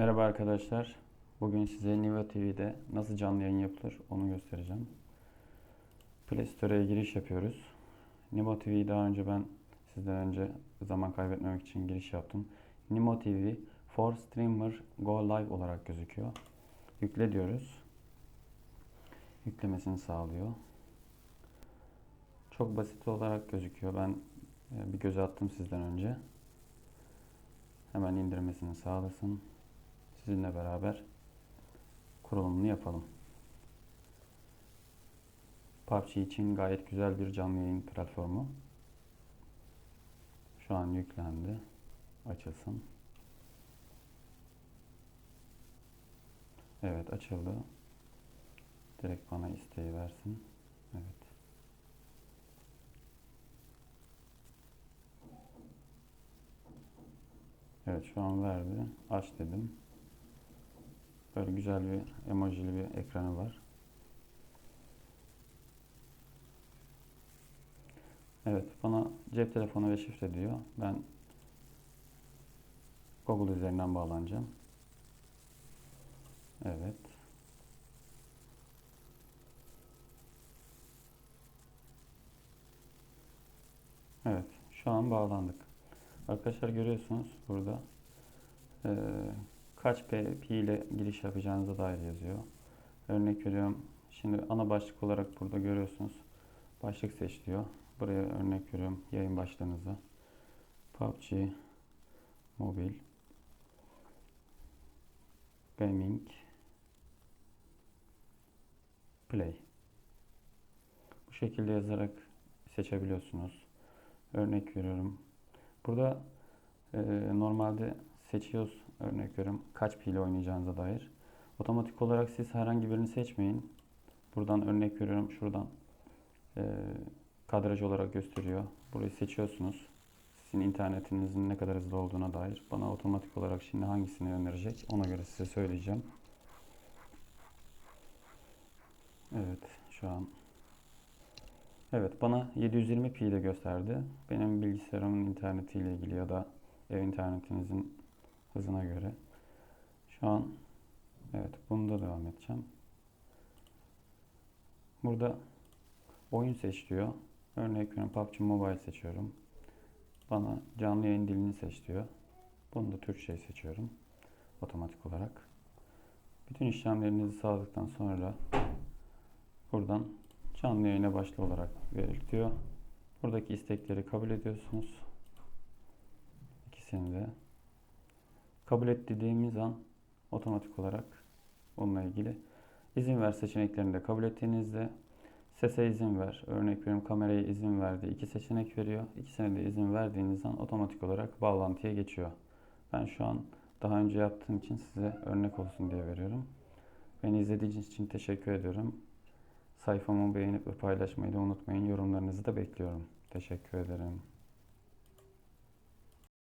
Merhaba arkadaşlar. Bugün size Niva TV'de nasıl canlı yayın yapılır onu göstereceğim. Play Store'a giriş yapıyoruz. Nimo TV'yi daha önce ben sizden önce zaman kaybetmemek için giriş yaptım. Nimo TV for Streamer Go Live olarak gözüküyor. Yükle diyoruz. Yüklemesini sağlıyor. Çok basit olarak gözüküyor. Ben e, bir göz attım sizden önce. Hemen indirmesini sağlasın sizinle beraber kurulumunu yapalım. PUBG için gayet güzel bir canlı yayın platformu. Şu an yüklendi. Açılsın. Evet açıldı. Direkt bana isteği versin. Evet. Evet şu an verdi. Aç dedim. Böyle güzel bir emojili bir ekranı var. Evet bana cep telefonu ve şifre diyor. Ben Google üzerinden bağlanacağım. Evet. Evet şu an bağlandık. Arkadaşlar görüyorsunuz burada eee kaç P, Pi ile giriş yapacağınıza dair yazıyor. Örnek veriyorum. Şimdi ana başlık olarak burada görüyorsunuz. Başlık seç diyor. Buraya örnek veriyorum yayın başlığınızı. PUBG Mobil Gaming Play Bu şekilde yazarak seçebiliyorsunuz. Örnek veriyorum. Burada e, normalde seçiyoruz örnek veriyorum kaç pi ile oynayacağınıza dair. Otomatik olarak siz herhangi birini seçmeyin. Buradan örnek veriyorum şuradan e, kadraj olarak gösteriyor. Burayı seçiyorsunuz. Sizin internetinizin ne kadar hızlı olduğuna dair. Bana otomatik olarak şimdi hangisini önerecek ona göre size söyleyeceğim. Evet şu an Evet bana 720 pi ile gösterdi. Benim bilgisayarımın internetiyle ilgili ya da ev internetinizin hızına göre. Şu an evet bunda devam edeceğim. Burada oyun seç diyor. Örnek veriyorum PUBG Mobile seçiyorum. Bana canlı yayın dilini seç diyor. Bunu da Türkçe seçiyorum. Otomatik olarak. Bütün işlemlerinizi sağladıktan sonra buradan canlı yayına başla olarak belirtiyor. Buradaki istekleri kabul ediyorsunuz. İkisini de kabul et dediğimiz an otomatik olarak onunla ilgili izin ver seçeneklerini de kabul ettiğinizde sese izin ver. Örnek veriyorum kameraya izin verdi. iki seçenek veriyor. İkisine de izin verdiğiniz an otomatik olarak bağlantıya geçiyor. Ben şu an daha önce yaptığım için size örnek olsun diye veriyorum. Beni izlediğiniz için teşekkür ediyorum. Sayfamı beğenip ve paylaşmayı da unutmayın. Yorumlarınızı da bekliyorum. Teşekkür ederim.